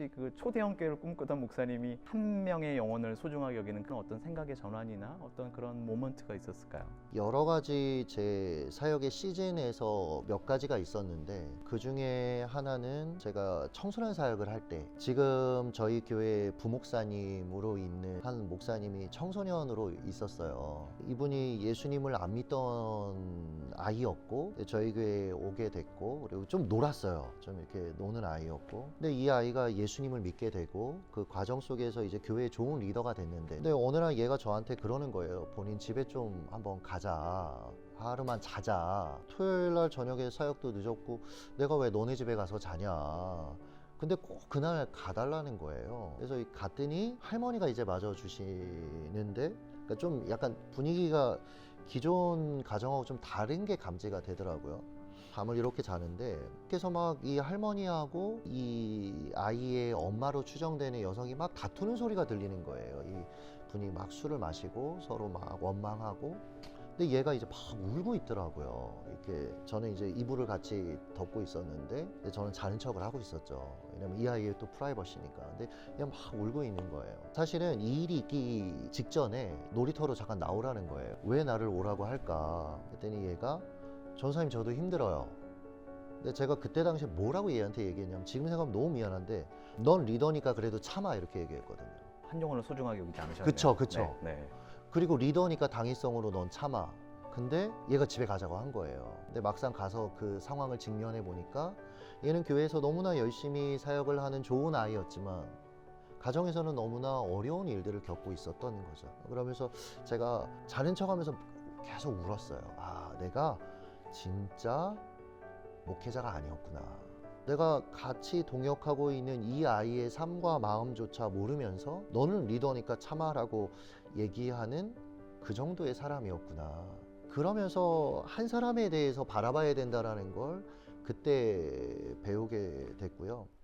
혹시 그 초대형 교회를 꿈꾸던 목사님이 한 명의 영혼을 소중하게 여기는 그런 어떤 생각의 전환이나 어떤 그런 모먼트가 있었을까요? 여러 가지 제 사역의 시즌에서 몇 가지가 있었는데 그 중에 하나는 제가 청소년 사역을 할 때 지금 저희 교회 부목사님으로 있는 한 목사님이 청소년으로 있었어요. 이분이 예수님을 안 믿던 아이였고 저희 교회에 오게 됐고 그리고 좀 놀았어요. 좀 이렇게 노는 아이였고 근데 이 아이가 예수 님을 믿게 되고 그 과정 속에서 이제 교회의 좋은 리더가 됐는데 근데 어느 날 얘가 저한테 그러는 거예요. 본인 집에 좀 한번 가자. 하루만 자자. 토요일 날 저녁에 사역도 늦었고 내가 왜 너네 집에 가서 자냐. 근데 꼭 그날 가달라는 거예요. 그래서 이 갔더니 할머니가 이제 맞아 주시는데 그러니까 좀 약간 분위기가 기존 가정하고 좀 다른 게 감지가 되더라고요. 밤을 이렇게 자는데 그래서 막 이 할머니하고 이 아이의 엄마로 추정되는 여성이 막 다투는 소리가 들리는 거예요. 이 분이 막 술을 마시고 서로 막 원망하고 근데 얘가 이제 막 울고 있더라고요. 이렇게 저는 이제 이불을 같이 덮고 있었는데 저는 자는 척을 하고 있었죠. 왜냐면 이 아이의 또 프라이버시니까. 근데 얘가 막 울고 있는 거예요. 사실은 이 일이 있기 직전에 놀이터로 잠깐 나오라는 거예요. 왜 나를 오라고 할까? 그랬더니 얘가 전사님 저도 힘들어요. 근데 제가 그때 당시에 뭐라고 얘한테 얘기했냐면 지금 생각하면 너무 미안한데 넌 리더니까 그래도 참아 이렇게 얘기했거든요. 한 영혼을 소중하게 여기지 않으셨네요. 그쵸, 그쵸. 네. 네. 그리고 리더니까 당위성으로 넌 참아. 근데 얘가 집에 가자고 한 거예요. 근데 막상 가서 그 상황을 직면해 보니까 얘는 교회에서 너무나 열심히 사역을 하는 좋은 아이였지만 가정에서는 너무나 어려운 일들을 겪고 있었던 거죠. 그러면서 제가 자는 척 하면서 계속 울었어요. 아, 내가 진짜 목회자가 아니었구나. 내가 같이 동역하고 있는 이 아이의 삶과 마음조차 모르면서 너는 리더니까 참아라고 얘기하는 그 정도의 사람이었구나. 그러면서 한 사람에 대해서 바라봐야 된다라는 걸 그때 배우게 됐고요.